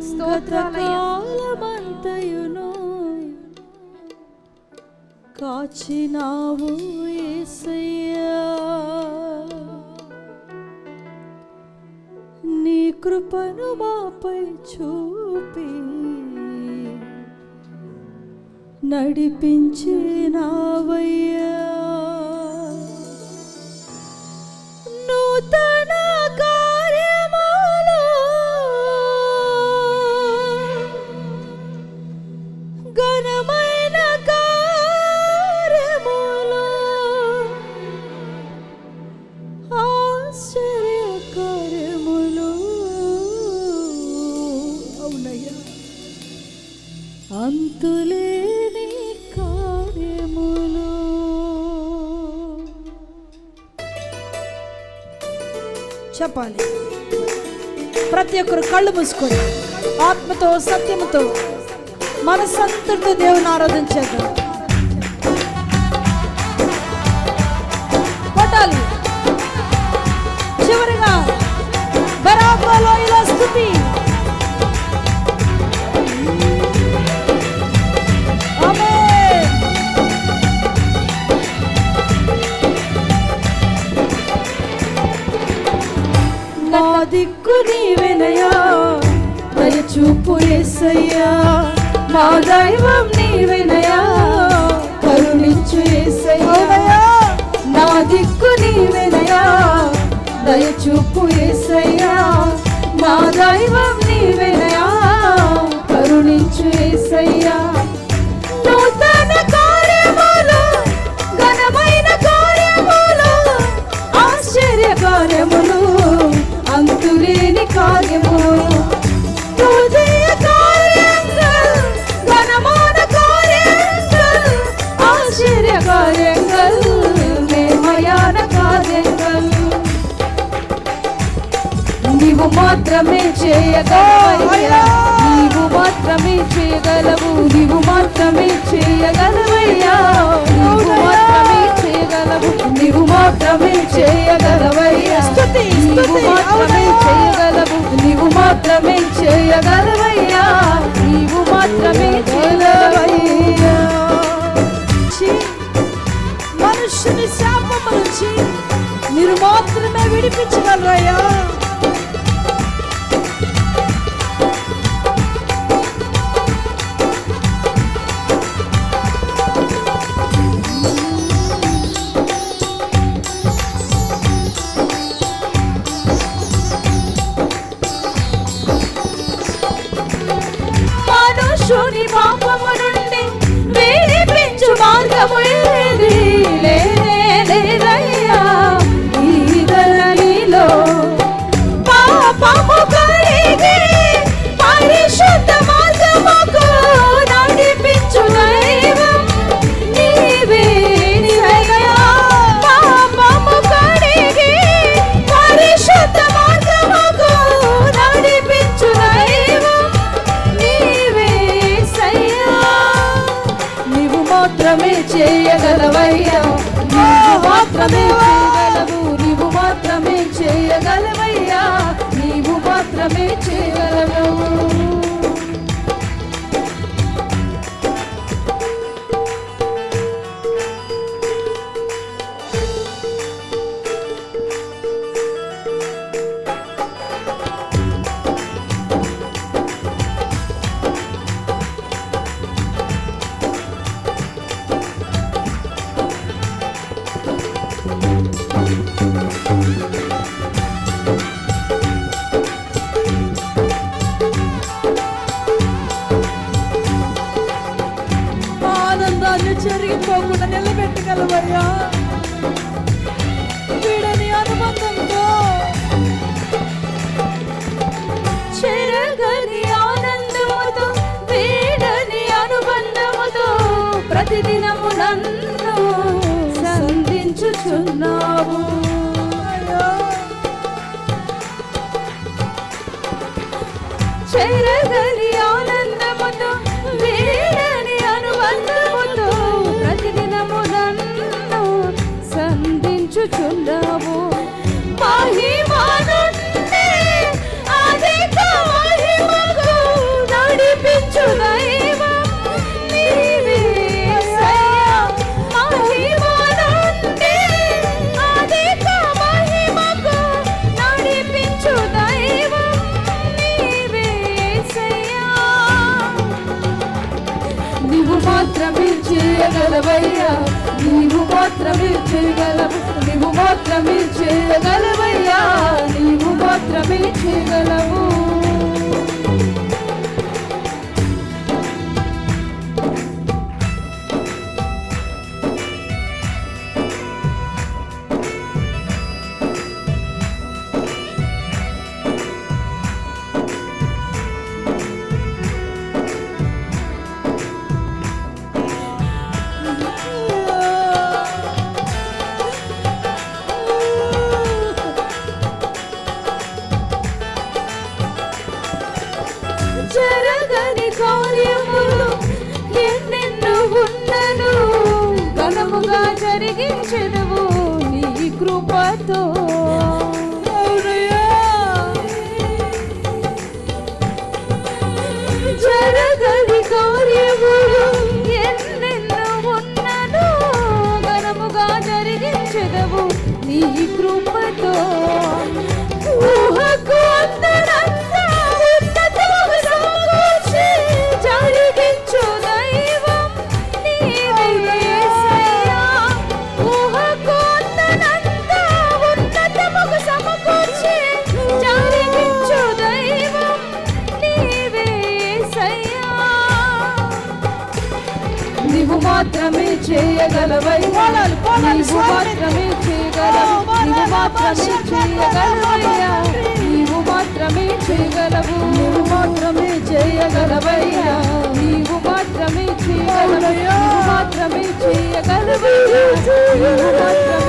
స్తోత్రాలయ్యా. కాలమంతయును కాచినావు యేసయ్యా నీ కృపను మాపై చూపి. నడిపించినా చెప్పాలి ప్రతి ఒక్కరు కళ్ళు మూసుకొని ఆత్మతో సత్యముతో మనసంతటితో దేవుని ఆరాధించేద్దాం కొట్టాలి. చివరిగా బరాబర్ ఇలా స్థుతి. దిక్కు నీవెనయా దయచూపు ఏసయ్యా మా దైవం నీవెనయా కరుణించు ఏసయ్యా నా దిక్కు నీవెనయా దయచూపు ఏసయ్యా మా దైవం சூரிய காரியங்கள் மேன்மையான காரியங்கள் నీవు మాత్రమే చేయగలవయ్యా. నీవు మాత్రమే చేయగలవు నీవు మాత్రమే చేయగలవయ్యా. నీవు మాత్రమే చేయగలవయ్యా మాత్రమే చేయగలవయ్యా. నీవు మాత్రమే చేయగలవు నీవు మాత్రమే చేయగలవయ్యా. నీవు మాత్రమే చేయగలవు. నిలబెట్టగలవయ్యా వీడని అనుబంధంతో. చెరగని ఆనందముతో వీడని అనుబంధముతో ప్రతిదినము నన్ను సంధించుచున్నావు. చెరగని ఉన్నావు. మహిమానందే అధిక మహిమకు నడిపించు దైవం నీవే మహిమానందే నీవు మాత్రమే చేయగలవయ్యా. నీవు మాత్రమే చేయగలవు నీవు మాత్రమే చేయగలవయ్యా నీవు మాత్రమే చేయగలవు జరగని కార్యములు ఎన్నెన్నో ఉన్నను ఘనముగా నీ కృపతో పోలాలి, నీవు. మాత్రమే చేయగలవు. నీవు మాత్రమే చేయగలవయ్యా. నీవు మాత్రమే చేయగలవు. నీవు మాత్రమే చేయగలవయ్యా. నీవు మాత్రమే చేయగలవు. మాత్రమే చేయగలవయ్యా నీవు మాత్రమే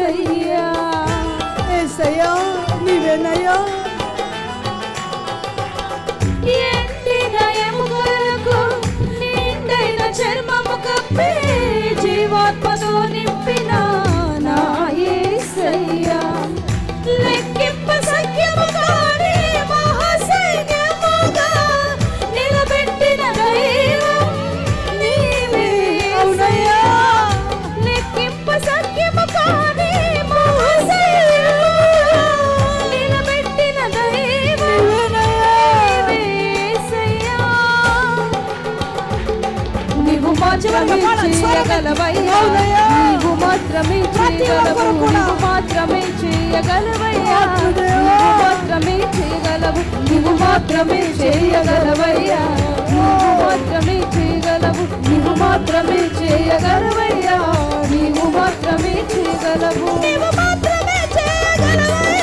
యేసయ్యా ఏసయ్యా నీవేనయ్యా ఎండిన ఎముకలకు నిండైన చర్మము కప్పి జీవాత్మతో నింపిన చేయగలవయ్యా. నీవు మాత్రమే చేయగలవు. నీవు మాత్రమే చేయగలవయ్యా. నీవు మాత్రమే చేయగలవు నీవు మాత్రమే చేయగలవయ్యా నీవు మాత్రమే చేయగలవు నీవు మాత్రమే చేయగలవయ్యా నీవు మాత్రమే చేయగలవు నీవు మాత్రమే చేయగలవయ్యా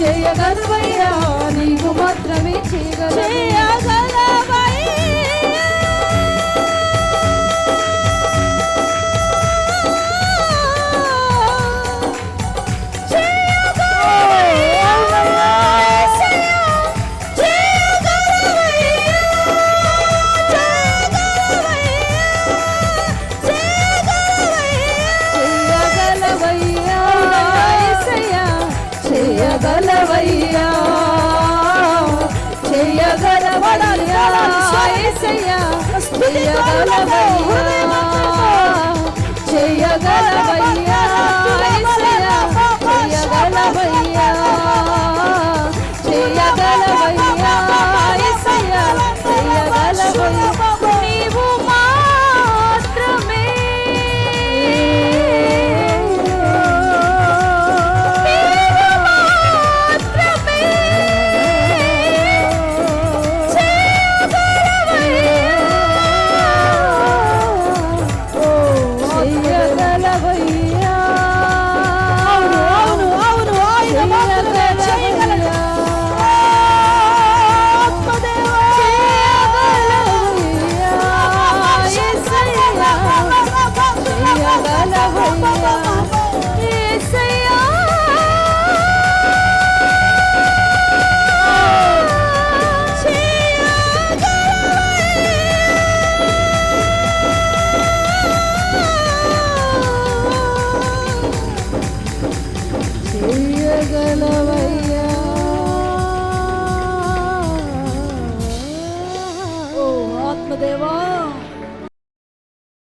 చేయగలవయ్యా నీవు మాత్రమే చేయగలవు యేసయ్యా చేయగలవయ్యా చేయగలవయ్యా చేయగలవయ్యా